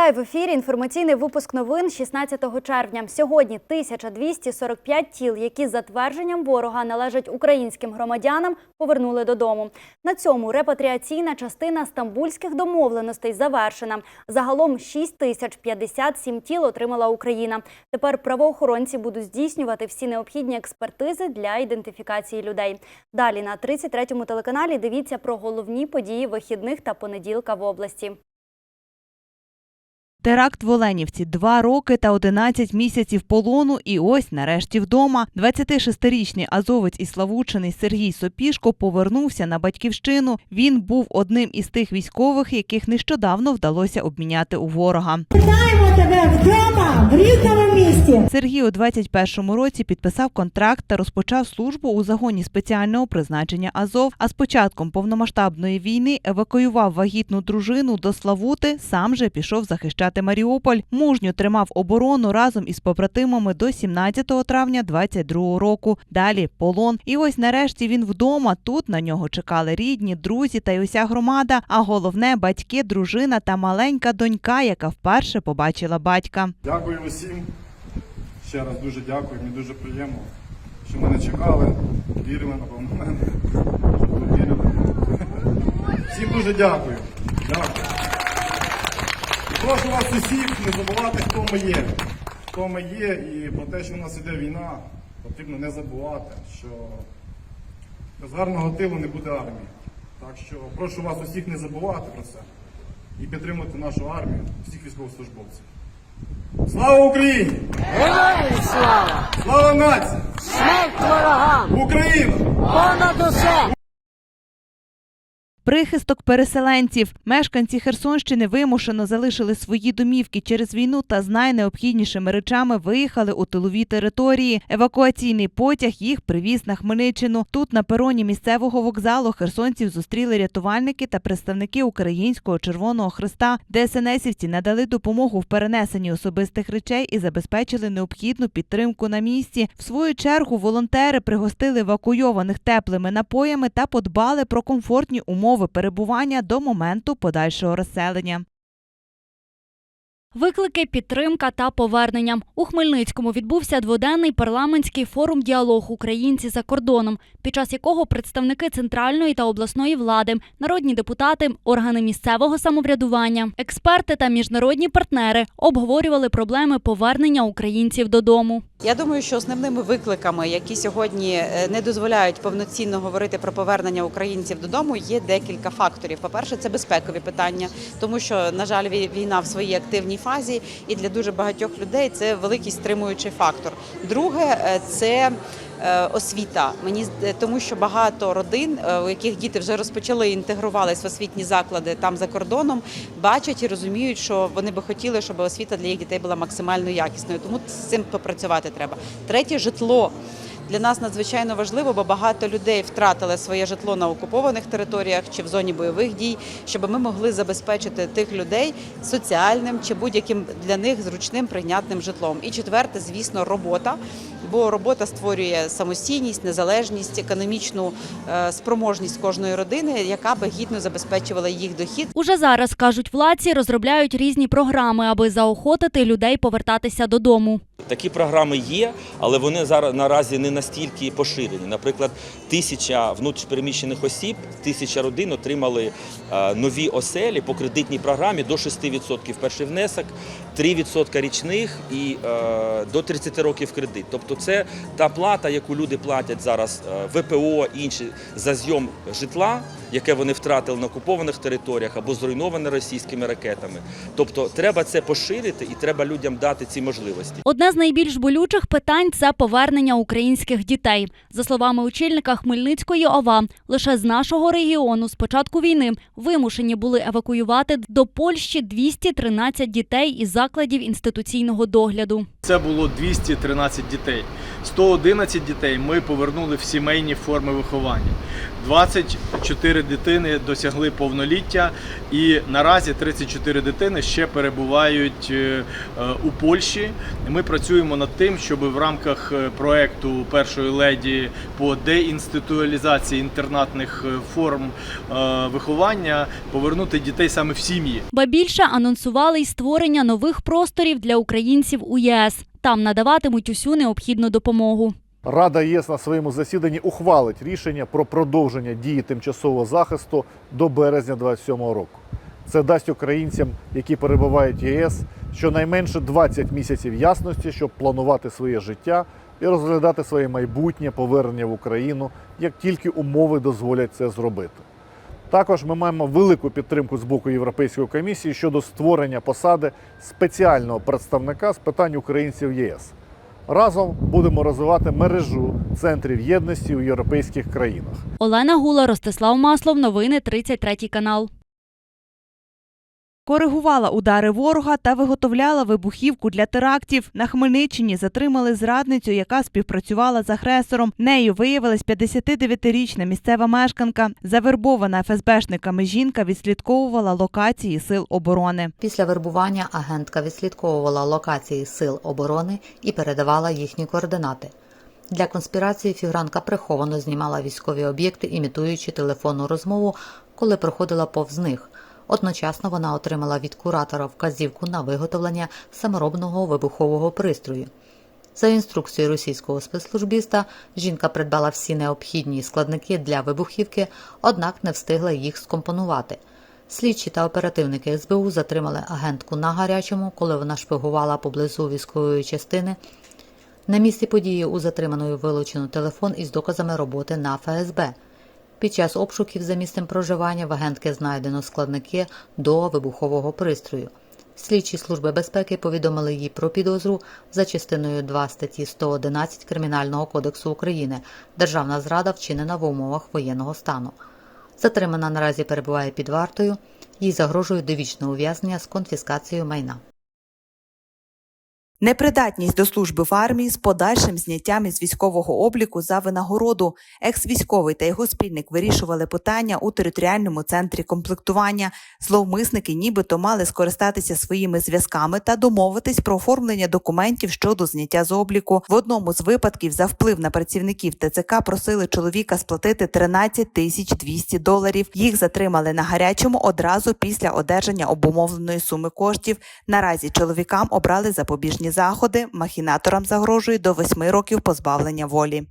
Вітаю в ефірі. Інформаційний випуск новин 16 червня. Сьогодні 1245 тіл, які за твердженням ворога належать українським громадянам, повернули додому. На цьому репатріаційна частина стамбульських домовленостей завершена. Загалом 6057 тіл отримала Україна. Тепер правоохоронці будуть здійснювати всі необхідні експертизи для ідентифікації людей. Далі на 33-му телеканалі дивіться про головні події вихідних та понеділка в області. Теракт в Оленівці два роки та 11 місяців полону, і ось нарешті вдома. 26-річний азовець і славучений Сергій Сопішко повернувся на батьківщину. Він був одним із тих військових, яких нещодавно вдалося обміняти у ворога. Вітаємо тебе вдома в рідному місті. Сергій у 21-му році підписав контракт та розпочав службу у загоні спеціального призначення Азов. А з початком повномасштабної війни евакуював вагітну дружину до Славути. Сам же пішов захищати Маріуполь. Мужньо тримав оборону разом із побратимами до 17 травня 22 року. Далі полон. І ось нарешті він вдома. Тут на нього чекали рідні, друзі та й уся громада. А головне батьки, дружина та маленька донька, яка вперше побачила батька. Дякую усім. Ще раз дуже дякую. Мені дуже приємно, що мене чекали, вірили, напевно. Всім дуже. Дякую. Прошу вас усіх не забувати, хто ми є. Хто ми є і про те, що в нас іде війна, потрібно не забувати, що без гарного тилу не буде армії. Так що прошу вас усіх не забувати про це і підтримувати нашу армію, всіх військовослужбовців. Слава Україні! Героям слава! Слава нації! Смерть ворогам! Україна! Понад усе! Прихисток переселенців. Мешканці Херсонщини вимушено залишили свої домівки через війну та з найнеобхіднішими речами виїхали у тилові території. Евакуаційний потяг їх привіз на Хмельниччину. Тут на пероні місцевого вокзалу херсонців зустріли рятувальники та представники Українського Червоного Христа. ДСНСівці надали допомогу в перенесенні особистих речей і забезпечили необхідну підтримку на місці. В свою чергу волонтери пригостили евакуйованих теплими напоями та подбали про комфортні умови перебування до моменту подальшого розселення. Виклики, підтримка та повернення у Хмельницькому відбувся дводенний парламентський форум діалог Українці за кордоном, під час якого представники центральної та обласної влади, народні депутати, органи місцевого самоврядування, експерти та міжнародні партнери обговорювали проблеми повернення українців додому. Я думаю, що основними викликами, які сьогодні е, не дозволяють повноцінно говорити про повернення українців додому, є декілька факторів. По-перше, це безпекові питання, тому що, на жаль, вій- війна в своїй активній фазі, і для дуже багатьох людей це великий стримуючий фактор. Друге, е, це е, освіта. Мені е, тому, що багато родин, у яких діти вже розпочали і інтегрувались в освітні заклади там за кордоном, бачать і розуміють, що вони би хотіли, щоб освіта для їх дітей була максимально якісною. Тому з цим попрацювати треба. Третє житло. Для нас надзвичайно важливо, бо багато людей втратили своє житло на окупованих територіях чи в зоні бойових дій, щоб ми могли забезпечити тих людей соціальним чи будь-яким для них зручним прийнятним житлом. І четверте, звісно, робота. Бо робота створює самостійність, незалежність, економічну е, спроможність кожної родини, яка би гідно забезпечувала їх дохід. Уже зараз кажуть владці, розробляють різні програми, аби заохотити людей повертатися додому. Такі програми є, але вони зараз наразі не настільки поширені. Наприклад, тисяча внутрішньопереміщених осіб, тисяча родин отримали е, нові оселі по кредитній програмі до 6% перший внесок, 3% річних і е, до 30 років кредит. Тобто це та плата, яку люди платять зараз е, ВПО інші за зйом житла, яке вони втратили на окупованих територіях або зруйноване російськими ракетами. Тобто треба це поширити і треба людям дати ці можливості. Одне з найбільш болючих питань це повернення українських дітей. За словами очільника Хмельницької ОВА, лише з нашого регіону з початку війни вимушені були евакуювати до Польщі 213 дітей із закладів інституційного догляду. Це було 213 дітей. 111 дітей ми повернули в сімейні форми виховання. 24 дитини досягли повноліття, і наразі 34 дитини ще перебувають е, е, у Польщі. Ми працюємо над тим, щоб в рамках е, проекту першої леді по деінституалізації інтернатних форм виховання повернути дітей саме в сім'ї. Ба більше анонсували й створення нових просторів для українців у єС. Там надаватимуть усю необхідну допомогу. Рада ЄС на своєму засіданні ухвалить рішення про продовження дії тимчасового захисту до березня 2027 року. Це дасть українцям, які перебувають в ЄС, щонайменше 20 місяців ясності, щоб планувати своє життя і розглядати своє майбутнє повернення в Україну, як тільки умови дозволять це зробити. Також ми маємо велику підтримку з боку Європейської комісії щодо створення посади спеціального представника з питань українців ЄС. Разом будемо розвивати мережу центрів єдності у європейських країнах. Олена Гула, Ростислав Маслов. Новини 33 канал. Коригувала удари ворога та виготовляла вибухівку для терактів. На Хмельниччині затримали зрадницю, яка співпрацювала з агресором. Нею виявилась 59-річна місцева мешканка. Завербована ФСБшниками жінка відслідковувала локації сил оборони. Після вербування агентка відслідковувала локації сил оборони і передавала їхні координати. Для конспірації фігуранка приховано знімала військові об'єкти, імітуючи телефонну розмову, коли проходила повз них. Одночасно вона отримала від куратора вказівку на виготовлення саморобного вибухового пристрою. За інструкцією російського спецслужбіста, жінка придбала всі необхідні складники для вибухівки, однак не встигла їх скомпонувати. Слідчі та оперативники СБУ затримали агентку на гарячому, коли вона шпигувала поблизу військової частини. На місці події у затриманої вилучено телефон із доказами роботи на ФСБ. Під час обшуків за місцем проживання в агентки знайдено складники до вибухового пристрою. Слідчі служби безпеки повідомили їй про підозру за частиною 2 статті 111 Кримінального кодексу України Державна зрада вчинена в умовах воєнного стану. Затримана наразі перебуває під вартою, їй загрожує довічне ув'язнення з конфіскацією майна. Непридатність до служби в армії з подальшим зняттям із військового обліку за винагороду. Екс-військовий та його спільник вирішували питання у територіальному центрі комплектування. Зловмисники нібито мали скористатися своїми зв'язками та домовитись про оформлення документів щодо зняття з обліку. В одному з випадків за вплив на працівників ТЦК просили чоловіка сплатити 13 тисяч 200 доларів. Їх затримали на гарячому одразу після одержання обумовленої суми коштів. Наразі чоловікам обрали запобіжні заходи. Махінаторам загрожує до 8 років позбавлення волі.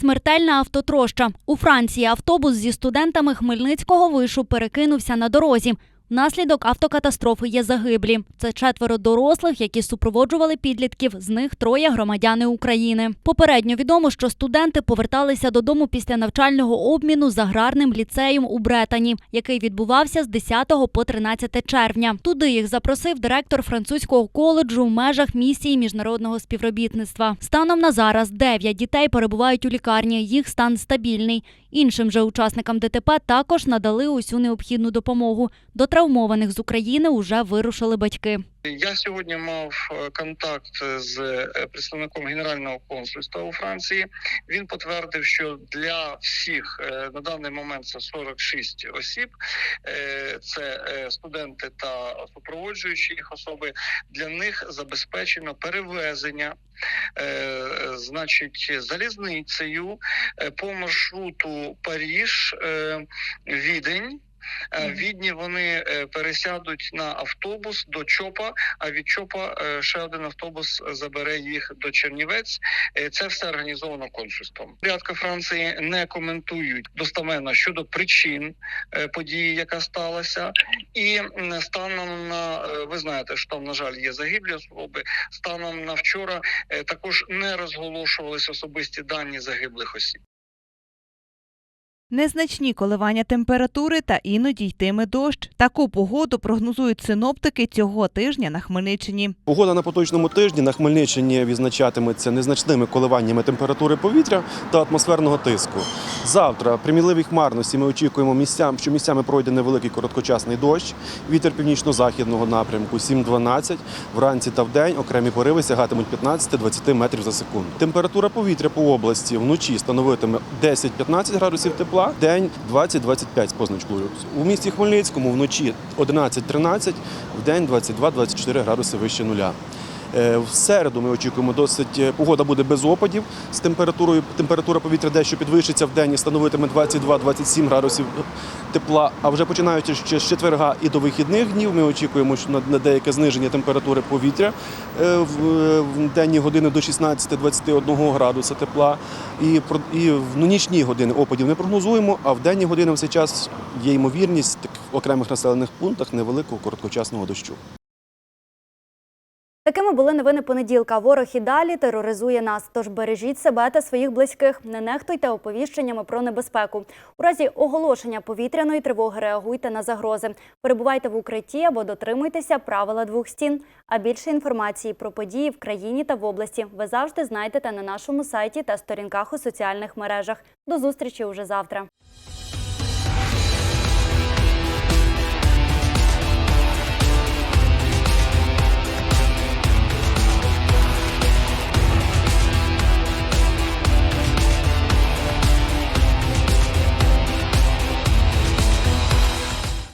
Смертельна автотроща. У Франції автобус зі студентами Хмельницького вишу перекинувся на дорозі. Внаслідок автокатастрофи є загиблі. Це четверо дорослих, які супроводжували підлітків. З них троє громадяни України. Попередньо відомо, що студенти поверталися додому після навчального обміну з аграрним ліцеєм у Бретані, який відбувався з 10 по 13 червня. Туди їх запросив директор французького коледжу в межах місії міжнародного співробітництва. Станом на зараз 9 дітей перебувають у лікарні. Їх стан стабільний. Іншим же учасникам ДТП також надали усю необхідну допомогу. До травмованих з України уже вирушили батьки. Я сьогодні мав е, контакт з е, представником генерального консульства у Франції. Він підтвердив, що для всіх е, на даний момент це 46 осіб. Це студенти та супроводжуючі їх особи. Для них забезпечено перевезення, значить, залізницею по маршруту Паріж, Відень. Е, Відні вони е, пересядуть на автобус до ЧОПа, а від ЧОПа е, ще один автобус забере їх до Чернівець. Це все організовано консульством. Порядка Франції не коментують достаменно щодо причин події, яка сталася, і станом на ви знаєте, що там на жаль є загиблі особи. Станом на вчора також не розголошувалися особисті дані загиблих осіб. Незначні коливання температури та іноді йтиме дощ. Таку погоду прогнозують синоптики цього тижня на Хмельниччині. Погода на поточному тижні на Хмельниччині відзначатиметься незначними коливаннями температури повітря та атмосферного тиску. Завтра при міливій хмарності ми очікуємо місцям, що місцями пройде невеликий короткочасний дощ. Вітер північно-західного напрямку 7-12. Вранці та вдень окремі пориви сягатимуть 15-20 метрів за секунду. Температура повітря по області вночі становитиме 10-15 градусів тепла, день 20-25 з позначкою. У місті Хмельницькому вночі 11-13, вдень 22-24 градуси вище нуля. Е, В середу ми очікуємо досить е, погода буде без опадів з температурою. Температура повітря дещо підвищиться в день і становитиме 22-27 градусів тепла. А вже починаючи ще з четверга і до вихідних днів, ми очікуємо що на- деяке зниження температури повітря е, в денні години до 16-21 градуса тепла. І в нічні години опадів не прогнозуємо, а в денні години в цей час є ймовірність в окремих населених пунктах невеликого короткочасного дощу. Такими були новини понеділка. Ворог і далі тероризує нас. Тож бережіть себе та своїх близьких. Не нехтуйте оповіщеннями про небезпеку. У разі оголошення повітряної тривоги реагуйте на загрози. Перебувайте в укритті або дотримуйтеся правила двох стін. А більше інформації про події в країні та в області ви завжди знайдете на нашому сайті та сторінках у соціальних мережах. До зустрічі уже завтра.